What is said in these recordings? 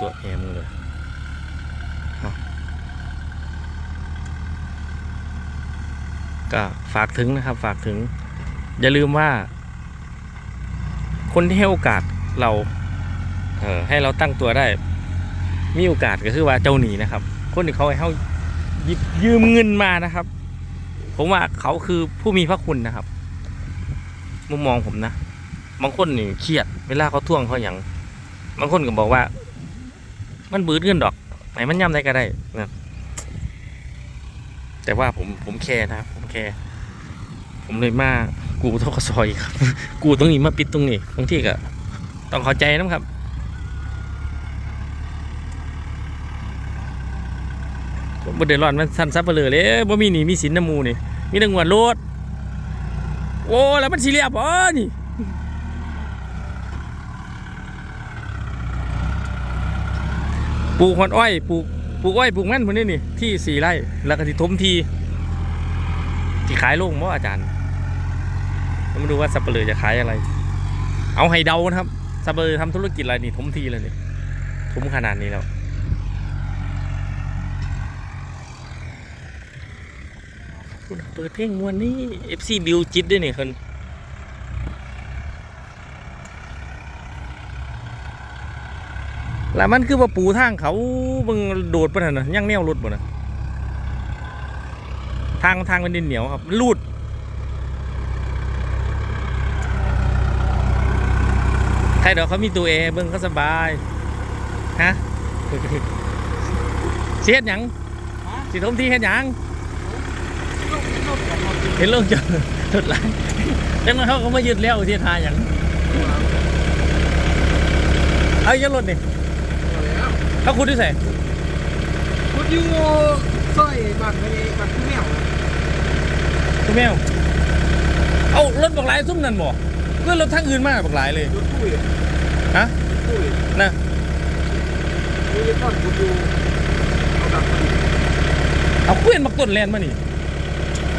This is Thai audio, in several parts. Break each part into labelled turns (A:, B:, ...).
A: ตัวแอมเลยเอาก็ฝากถึงนะครับ ฝากถึง อย่าลืมว่า คนที่ให้โอกาสเราเออให้เราตั้งตัวได้ มีโอกาสก็คือว่าเจ้าหนีนะครับ คนที่เขาให้เขาหยิบยืมเงินมานะครับ ผมว่าเขาคือผู้มีพระคุณนะครับ มุมมองผมนะ บางคนนี่เครียด เวลาเขาท่วงเขาอย่าง บางคนก็บอกว่า มันบืดเงินดอกไหนมันย่ำได้ก็ได้นะแต่ว่าผมผมแคร์นะผมแคร์ผมเลยมากูเท่ากับซอยครับ กูตรงนี้มาปิดตรงนี้บางทีก็ต้องเข้าใจนะครับบ่เดือดร้อนมันสั้นซับเปลือเลยบ่มีหนีมีสินน้ำมูนี่มีแต่งวดรถโอ้แล้วมันสิเรียบบ่นี่ ปลูกหอนอ้อยปลูกปลูกอ้อยปลูกมันพวกนี้นี่ที่สี่ไร่แล้วก็ที่ทมทีที่ขายโล่งบ่อาจารย์แล้วมาดูว่าสับเปลือจะขายอะไร เอาให้เดานะครับสับเปลือทำธุรกิจอะไรนี่ทมทีเลยนี่ทมขนาดนี้แล้วเปิดเพลงมวนนี่ FC บิวจิตด้วยนี่คน แล้วมันคือว่าปูทางเขามึงโดดไปนั่นะยังแนวรุดบ่นะทางทางเป็นดินเหนียวครับลูดใครเดี๋ยวเขามีตัวเอเบิ้งเขาสบายฮะเสียดหยังสิทมที่เฮ็ดหยังเห็นโลกจอถดไหลายจังนั้นเขาก็มายึดแล้วที่ทาอย่างเอายังรถนี่ เขาคุณด้วยใส่
B: พุทยูสร้อยบัตรไม่บัตรผู้แมวนะ
A: คุณแมวเอารถบอกหลายซุ่มนั่นบ่เพื่อรถทางอื่นมากบอกหลายเลย
B: รถปุ้ย
A: ฮะ
B: ปุ้ย
A: นะ
B: มีทอดพุทยูเอาดับมัน
A: เอาเคลื่อนบักต้นแลนมานี่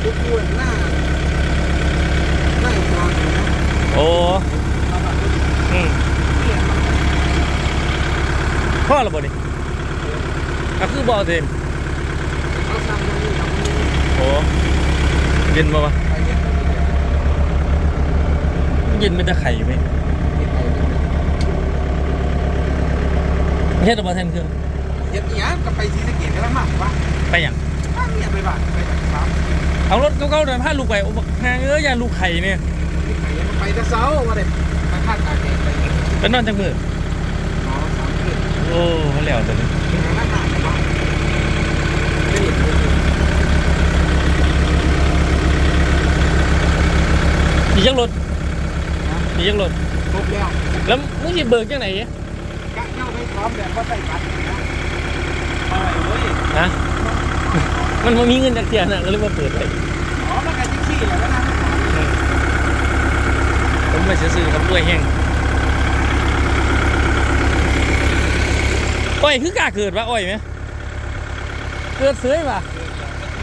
B: พุทยูหน้าหน้าจอนะ
A: โอ้
B: เอาบัตรมัน
A: อืม
B: เปลี่ยนมา
A: พ่อระบ่นี่เอาคือบ่อเต็ม
B: เขาสั่งมานี่ทำนี่
A: โอ้เย็นบ่วะ
B: ไปเรียนไปเรียน
A: เย็นไม่จะไข่ไหม
B: ไปเรียนไปเรียน
A: ไม่ใช่ตัวบอแทนเครื่อง
B: เฮ็ดอีหยังก็ไปศรีสะเกษกันแล้วมากวะ
A: ไปอย่าง
B: บ้านเนี่ยไปบ้านไปแบบสาม
A: เอารถเก่าๆเดินพาลูกไปโอ้บักหางเอ้ยอย่าลูกไข่เนี่ย
B: ไปยังไปแต่เช้าว่าได้ไปคาดตาแดงไป
A: เป็นนอนจังมือ
B: อ๋อสามคืน
A: โอ้เขาแล้วตัวนี้
B: หน้าหนาบ้านไม่เห็นเลย
A: มีจังรถมีจังรถ
B: ครบแล้ว
A: แล้วมึงสิเบิกจังไหน
B: กะเน่าไม่พร้อมแบบว่าใส่บัตรนะเอาไว้เว้ย
A: ฮะมันบ่มีเงินจากเทียนะก็เลยมาเปิดเลย
B: อ๋อมันกันที่ขี้แหละแล้วนะ
A: ผมไปซื้อๆครับด้วยแห้ง อ้อยคือกล้าเกิดวะอ้อยไหมเกิดเสยว่ะ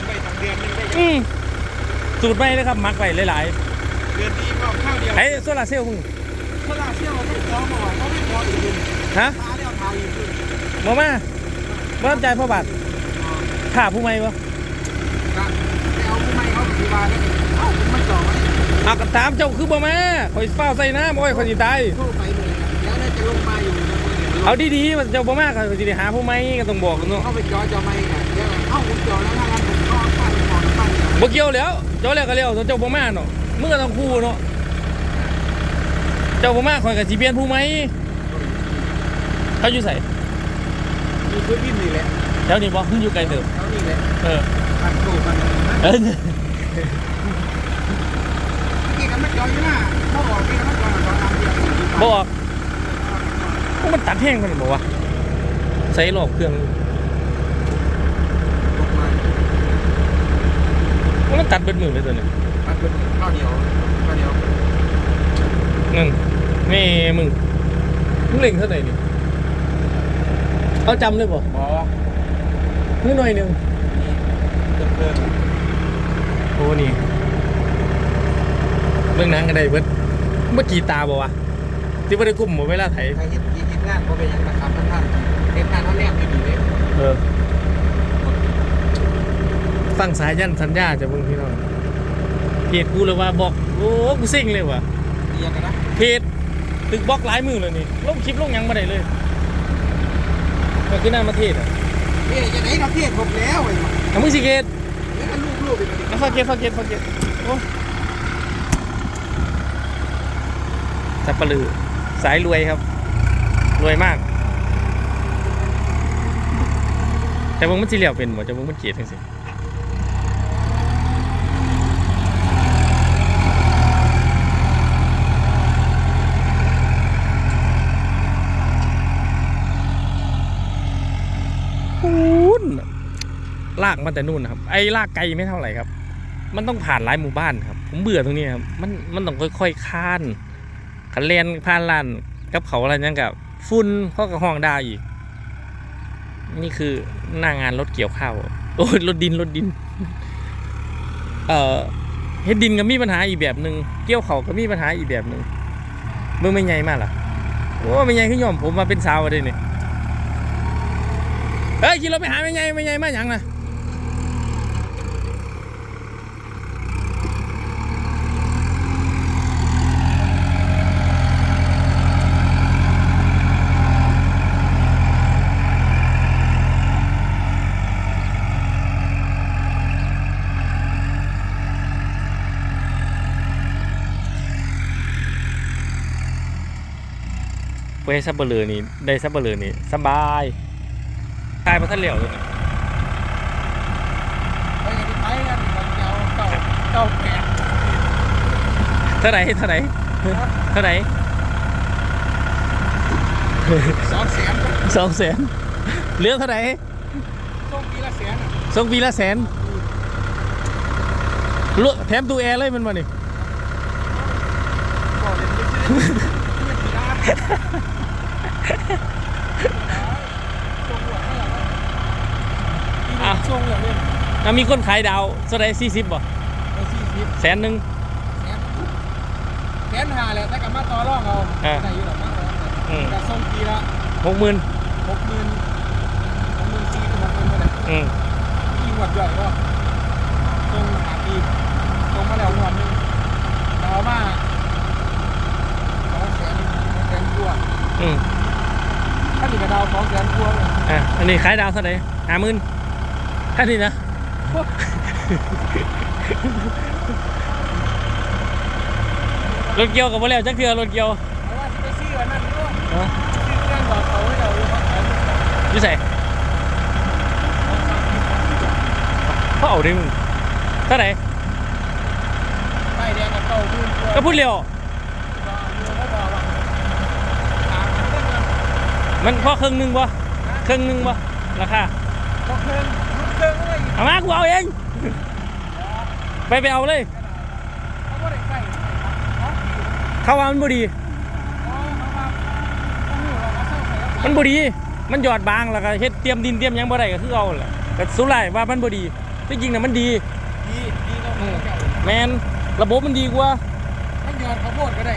B: ไปสองเดือนนึงได้
A: อืมสูตรไม่นะครับมักไปหลาย
B: เดือนดีก็ข้าวเดียว
A: ๆไอ้โซลาร์เซลล์มึง
B: เวลาเที่ยวไม่พอมาบอกเขาไม่พออีกคุณ
A: ฮะ
B: ทาเดียวทาอีกคุณ
A: มามาบ่รับใจายพ่อบาทค่าผู้ไม่บ่
B: กะไปเอาผู้ไม่เขาสีบาทเอ้าคุณมาจ่อไว้
A: เอากระตามเจ้าคือบ่มาข่อยเฝ้าวใส่น้ำอ้อยข่อยสิตาย
B: โทรไปเลยแล้วน่าจะลงมาอยู่
A: เอาดีๆมันเจ้าบ่มาข่อยสิได้หาผู้ไม่ก็ต้องบอกกันเนาะ
B: เข้าไปจ่อจ่อไม่กันเดี๋ยวเอ้าผมจ่อแล้วถ้างั้นผมก็ปั้นมองปั้น
A: บ่เกี่ยวแล้วเจ้าแล้วก็แล้วเจ้าบ่มาเนาะมึงก็ต้องคู่เนาะเจ้าบ่มาข่อยก็สิเปลี่ยนผู้ไม่เขาอยู่ไส
B: มีพื้นที่นี่แหละ
A: แถวนี้บ่เพิ่งอยู่ไกลเติบ
B: เขานี่แหละ
A: เออ
B: ปั้นโตปั้น
A: เออ
B: กี่กันไม่จ่ออยู่หน้าเขาออกกี่กันไม่จ่อจ่อตามเดียว
A: บ่ออกพวก มันตัดแห้งมันบ่วะใส่รอบเครื่องพวกมันตัดเบิดมือเลยตัวนี้
B: ปั้นเป็นข้าวเหนียวข้าวเหนียว
A: นั่นแม่มึงมึงเล่งเท่าไหร่นี่เอาจำเลยบ่
B: บอ
A: นิดหน่อยหนึง
B: เพิ่มเพิ่ม
A: โอ้นี่เรื่องหนังก็ได้เบิดเมื่อกี้ตาบ่วะที่บ่ได้กุ้มบ่เวลาไถ
B: ใครเห็นเห็น งานก็เป็นยัางนะครับท่านท่าน
A: เห็นงา
B: นเขาแนบดีเลย
A: เออฟังสายยันสัญญาจะมึงพี่น้องเพจกูเลยว่าบอกโอ้กูซิ่งเลยว่ะ
B: เรียนะ
A: เพจตึกบล็อกหลายมือเลยนี่ลงคลิปลงยังมาได้เลยก็คือหน้ามาเทศอะ
B: เฮ้ยจะไหนมาเทศผมแล้วไอ้มา
A: มึงสิเกต
B: แล้วกลูกๆไปเลย
A: ฟังเกตฟังเกตฟังเกตโอ้สับปลือสายรวยครับ รวยมาก แต่มึงมันสิเหลียวเป็นบ่จะมึงมันเกลียดจังสินู่นลากมาแต่นู่นนะครับ ไอ้ลากไกลไม่เท่าไหร่ครับ มันต้องผ่านหลายหมู่บ้านครับ ผมเบื่อตรงนี้ครับ มันมันต้องค่อยๆข้านขันเลนผ่านลานกับเขาอะไรยังกับ ฝุ่นเข้ากับห้องดาวอีก นี่คือหน้างานรถเกี่ยวข้าวโอ้ยรถดินรถดิน เอ่อเฮ็ดดินก็มีปัญหาอีกแบบหนึ่งเกี่ยวเขาก็มีปัญหาอีกแบบหนึ่งเมื่อไม่ใหญ่มากล่ะโอ้ไม่ใหญ่ขึ้นยอมผมมาเป็นสาวเลยนี่เฮ้ยขี่รถไปหาไม่ใหญ่ไม่ใหญ่มาหยังนะ เว้ยซับเบลอนี่ได้ซับเบลอนี่สบายตายมาทันเหลียวเลย
B: ไปกันไปกันเจ้าเก่าเก่าแก่
A: เท่าไหร่เท่าไหร่เท่าไหร่
B: สองแสน
A: สองแสนเหลือเท่าไหร่
B: ส่งปีละแสน
A: ส่งปีละแสนลุแถมตู้แอร์เลยมันมานี่
B: บอก เลยไม่ใช่ไม่กี่ล้านส่งหัวเท่าไหร่วะส่งเหรอเนี่ย
A: อะมีคนขายดาวเท่าไหร่สี่สิบบ่
B: เอาสี่สิบ
A: แสนหนึ่ง
B: แสนแสนหาแหละแต่กับมาต่อรองเอา
A: อ่า
B: ใส่อยู่หรอกมาต่อรอง
A: อืม
B: แต่ส่งปีละ
A: หกหมื่น
B: หกหมื่นหกหมื่นสี่ถึงหกหมื่นเท่าไหร่
A: อืม
B: ปีหวดใหญ่ก็ส่งหาปีส่งมาแล้วหวดหนึงดาวมาสองแสนสองแสนกว่า
A: อืม
B: ถ้าหนีกับดาวสองแสนกว่าเลย
A: อะอันนี้ขายดาวเท่าไหร่ห้าหมื่นแค่นี้นะรถเกี่ยวกับบ่แล้วจักเทื่อรถเกี่ยว
B: เอาว่าจะไปซื้ออันนั้นด้วย
A: ฮะ
B: ซื้อเครื่องบอกเขาให้เราเลยว่าขาย
A: อยู่ใส่เขาเอาดิมึงเท่าไหร่
B: ป้ายแดงกับเก่าหมื่นกว่า
A: ก็พูดเร็ว
B: ก็เรือเขาบอกว่าถามเขาได้เงิน
A: มันพอครึ่งหนึงบ่ครึ่งหนึงบ่ราคา
B: ก็เครื่องเครื่องอะไรอีก
A: เอามากูเอาเองไปไปเอาเลย
B: เขาก็ได้ใส่เขา
A: เขาว่ามันบ่ดี
B: เขามาเขาหูเราเขาเศร้าใส่แล้ว
A: มันบ่ดีมันหยอดบางแล้วก็เฮ็ดเตรียมดินเตรียมหยังบ่ได้ก็คือเอาแหละก็สุดท้ายว่ามันบ่ดีที่จริงน่ะมันดี
B: ดีดีก็เขาเก่า
A: แมนระบบมันดีกว่า
B: มันยอดข้าวโพดก็ได้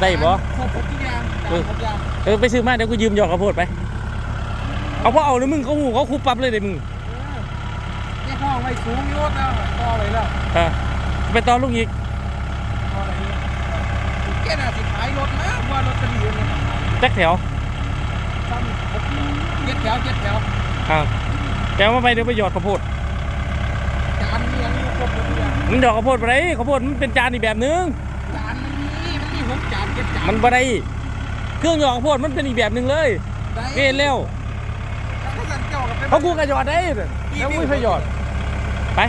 A: ได้บ่
B: ครบทุกอย่างตามทุกอย่าง
A: เออไปซื้อมาเดี๋ยวกูยืมหยอกข้าวโพดไป เอาพอเอาแล้วมึงเขาหูเขาคุบปั๊บเลยเด้มึง
B: นี่ห้องไว้สูงยศแล้วต่อเลยแล้ว
A: เออไปต่อลุงอีก
B: ต่ออะไรนี่แกน่าสิขายรถนะว่ารถจะดีเลย
A: จักแถว
B: ซ้ำเจ็ดแถวเจ็ดแถว
A: อ่าแกมาไปเดี๋ยวไปหยอดข้าวโพด
B: จานเรียงอยู่ครบทุกอย่าง
A: มันหยอดข้าวโพดไปไรข้าวโพดมันเป็นจานอีกแบบนึง
B: จานมันมีมัน มีหกจานเจ็ดจาน
A: มันบ่ได้เครื่องหยอดข้าวโพดมันเป็นอีกแบบนึงเลย
B: ได้
A: เว้นแล้ว
B: ถ้าสั่นเจ้ากับเป็น
A: เขากูก็หยอดได้แล้วมึงไปหยอดไป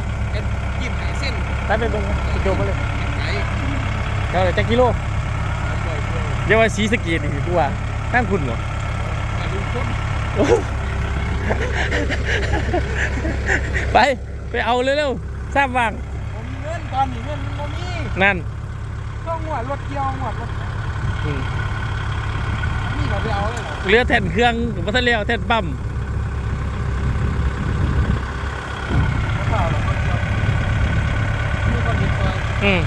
B: ยิ้มไหนเส้น
A: ไปไปเบิ่งไปโจมมาเลย
B: ไหน
A: เท่าไหร่จักกิโล
B: ปล่อยปล่อย
A: เดี๋ยวว่าสีสะเกตอีกตัวข้างคุณเหรอ
B: มาดูคน
A: ไป ไปเอาเร็วๆทราบว่าง
B: ผมมีเงินตอนนี้เงินมันมี
A: นั่น
B: ต้องหัวรถเกี่ยวหัวรถ
A: อืม
B: นี่เราไปเอาเลยเหรอ
A: เรือแท่นเครื่องบัตรเลียวแท่นปั๊ม
B: เปล่าหรอกรถเกี่ยวมีคนติดไฟ
A: อืม